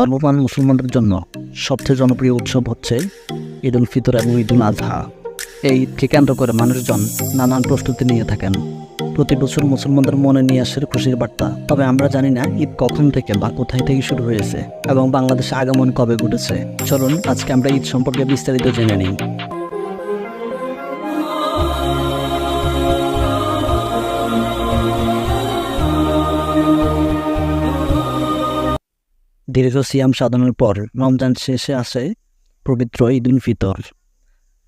ধর্মপ্রাণ মুসলমানদের জন্য সবচেয়ে জনপ্রিয় উৎসব হচ্ছে ঈদ উল ফিতর এবং ঈদ উল আজহা এই ঈদকে কেন্দ্র করে মানুষজন নানান প্রস্তুতি নিয়ে থাকেন। প্রতি বছর মুসলমানদের মনে নিয়ে আসার খুশির বার্তা। তবে আমরা জানি না ঈদ কখন থেকে বা কোথায় থেকে শুরু হয়েছে এবং বাংলাদেশে আগমন কবে ঘটেছে। চলুন, আজকে আমরা ঈদ সম্পর্কে বিস্তারিত জেনে নিই। দীর্ঘ সিয়াম সাধনের পর রমজান শেষে আসে পবিত্র ঈদ উল ফিতর।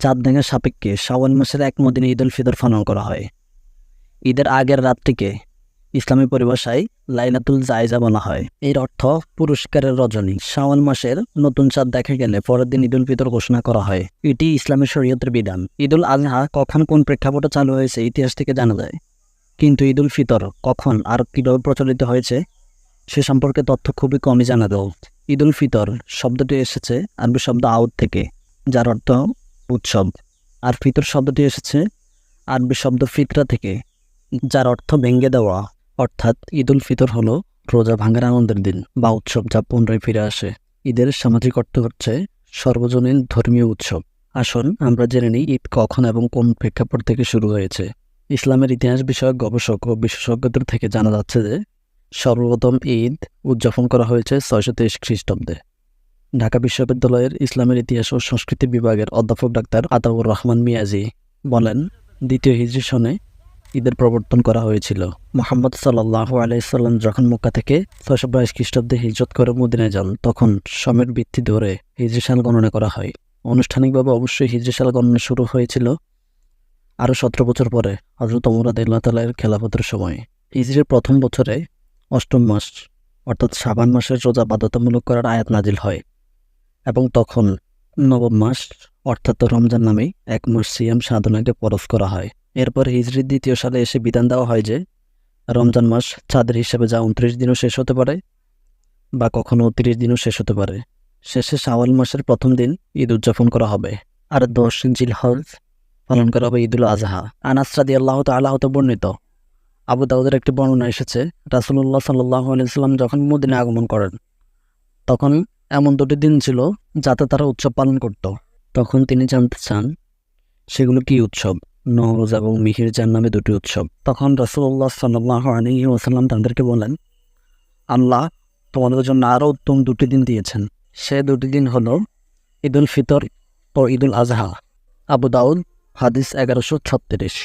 চাঁদ দেখার সাপেক্ষে শাওয়াল মাসের এক মদিনে ঈদ উল ফিতর পালন করা হয়। ঈদের আগের রাতটিকে ইসলামী পরিভাষায় লাইলাতুল জায়জা বলা হয়। এর অর্থ পুরস্কারের রজনী। শাওয়াল মাসের নতুন চাঁদ দেখা গেলে পরের দিন ঈদ উল ফিতর ঘোষণা করা হয়। এটি ইসলামী শরীয়তের বিধান। ঈদ উল আজহা কখন কোন প্রেক্ষাপটে চালু হয়েছে ইতিহাস থেকে জানা যায়। কিন্তু ঈদ উল ফিতর কখন আর কীভাবে প্রচলিত হয়েছে সে সম্পর্কে তথ্য খুবই কমই জানা যায় ঈদ উল ফিতর শব্দটি এসেছে আরবি শব্দ আউদ থেকে, যার অর্থ উৎসব। আর ফিতর শব্দটি এসেছে আরবি শব্দ ফিতরা থেকে, যার অর্থ ভেঙ্গে দেওয়া। অর্থাৎ ঈদ উল ফিতর হলো রোজা ভাঙার আনন্দের দিন বা উৎসব যা পুনরায় ফিরে আসে। ঈদের সামাজিক অর্থ হচ্ছে সর্বজনীন ধর্মীয় উৎসব। আসুন আমরা জেনে নিই ঈদ কখন এবং কোন প্রেক্ষাপট থেকে শুরু হয়েছে। ইসলামের ইতিহাস বিষয়ক গবেষক ও বিশেষজ্ঞদের থেকে জানা যাচ্ছে যে সর্বপ্রথম ঈদ উদযাপন করা হয়েছে ছয়শো তেইশ খ্রিস্টাব্দে। ঢাকা বিশ্ববিদ্যালয়ের ইসলামের ইতিহাস ও সংস্কৃতি বিভাগের অধ্যাপক ডাক্তার আতাউর রহমান মিয়াজি বলেন, দ্বিতীয় হিজরি সনে ঈদের প্রবর্তন করা হয়েছিল। মোহাম্মদ সাল্লাহ আলাইসাল্লাম যখন মক্কা থেকে ছয়শো বাইশ খ্রিস্টাব্দে হিজরত করে মদিনায় যান, তখন সমের ভিত্তি ধরে হিজরি সাল গণনা করা হয়। আনুষ্ঠানিকভাবে অবশ্যই হিজরি সাল গণনা শুরু হয়েছিল আরও সতেরো বছর পরে হজরত অমরাদ ইল্লাহ তালের খেলাফতের সময়। হিজরির প্রথম বছরে অষ্টম মাস, অর্থাৎ সাবান মাসের রোজা বাধ্যতামূলক করার আয়াত নাজিল হয় এবং তখন নবম মাস, অর্থাৎ রমজান নামে এক মাস সিয়াম সাধনাকে পরশ করা হয়। এরপর হিজরির দ্বিতীয় সালে এসে বিধান দেওয়া হয় যে, রমজান মাস চাঁদের হিসেবে যা উনত্রিশ দিনও শেষ হতে পারে বা কখনও তিরিশ দিনও শেষ হতে পারে। শেষে শাওয়াল মাসের প্রথম দিন ঈদ উদযাপন করা হবে। আর দশ জিলহজ পালন করা হবে ঈদুল আজহা। আনাস রাদি আল্লাহ তাল্লাহতে বর্ণিত আবু দাউদের একটি বর্ণনা এসেছে রাসুল্লাহ সাল্লাহ আলাইসাল্লাম যখন মদিনে আগমন করেন, তখন এমন দুটি দিন ছিল যাতে তারা উৎসব পালন করত। তখন তিনি জানতে চান, সেগুলো কি উৎসব? নওরোজ এবং মিহির যার নামে দুটি উৎসব। তখন রাসুল্লাহ সাল্লাহ আলী ওসাল্লাম তাদেরকে বলেন, আল্লাহ তোমাদের জন্য আরও উত্তম দুটি দিন দিয়েছেন। সে দুটি দিন হলো ঈদুল ফিতর ও ঈদুল আজহা আবু দাউদ হাদিস এগারোশো ছত্রিশ।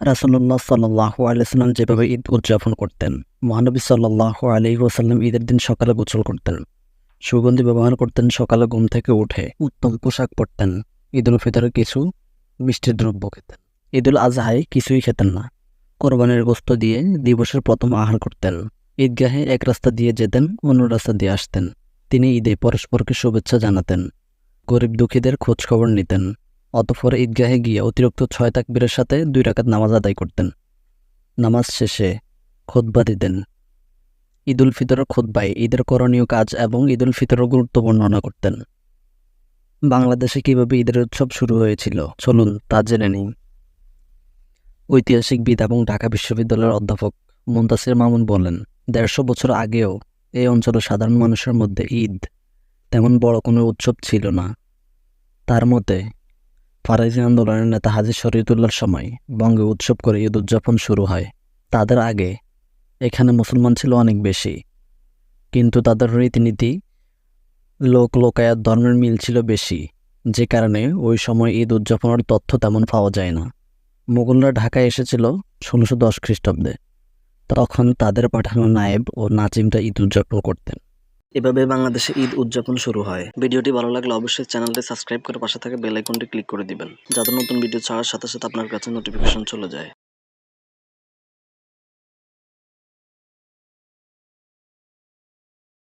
রাসুল্লাহ সাল্লাহ আলাইসাল্লাম যেভাবে ঈদ উদযাপন করতেন, মহানবী সাল্লাহ আলি ওসাল্লাম ঈদের দিন সকালে গোসল করতেন, সুগন্ধি ব্যবহার করতেন, সকালে ঘুম থেকে উঠে উত্তম পোশাক পরতেন, ঈদুল ফিতরে কিছু মিষ্টির দ্রব্য খেতেন। ঈদুল আজহায় কিছুই খেতেন না, কোরবানির গোস্ত দিয়ে দিবসের প্রথম আহার করতেন, ঈদগাহে এক রাস্তা দিয়ে যেতেন, অন্য রাস্তা দিয়ে আসতেন, তিনি ঈদে পরস্পরকে শুভেচ্ছা জানাতেন, গরিব দুঃখীদের খোঁজখবর নিতেন অতঃপর ঈদগাহে গিয়ে অতিরিক্ত ছয় তাকবীরের সাথে দুই রাকাত নামাজ আদায় করতেন। নামাজ শেষে খোদবা দিতেন। ঈদুল ফিতরের খোদবায় ঈদের করণীয় কাজ এবং ঈদুল ফিতরের গুরুত্ব বর্ণনা করতেন। বাংলাদেশে কীভাবে ঈদের উৎসব শুরু হয়েছিল? চলুন তা জেনে নিই। ঐতিহাসিকবিদ এবং ঢাকা বিশ্ববিদ্যালয়ের অধ্যাপক মুন্তাসির মামুন বলেন, দেড়শো বছর আগেও এই অঞ্চলের সাধারণ মানুষের মধ্যে ঈদ তেমন বড় কোনো উৎসব ছিল না। তার মতে ফারাজি আন্দোলনের নেতা হাজি শরীয়তুল্লাহর সময় বঙ্গে উৎসব করে ঈদ উদযাপন শুরু হয়। তাদের আগে এখানে মুসলমান ছিল অনেক বেশি, কিন্তু তাদের রীতিনীতি লোক লোকায়াত ধর্মের মিল ছিল বেশি, যে কারণে ওই সময় ঈদ উদযাপনের তথ্য তেমন পাওয়া যায় না। মুঘলরা ঢাকায় এসেছিল ষোলোশো দশ খ্রিস্টাব্দে। তখন তাদের পাঠানো নায়েব ও নাজিমরা ঈদ উদযাপন করতেন। এভাবে বাংলাদেশে ঈদ উদযাপন শুরু হয়। ভিডিওটি ভালো লাগলে অবশ্যই চ্যানেলটি সাবস্ক্রাইব করে পাশে থাকা বেল আইকনটি ক্লিক করে দিবেন, যাতে নতুন ভিডিও ছাড়ার সাথে সাথে আপনার কাছে নোটিফিকেশন চলে যায়।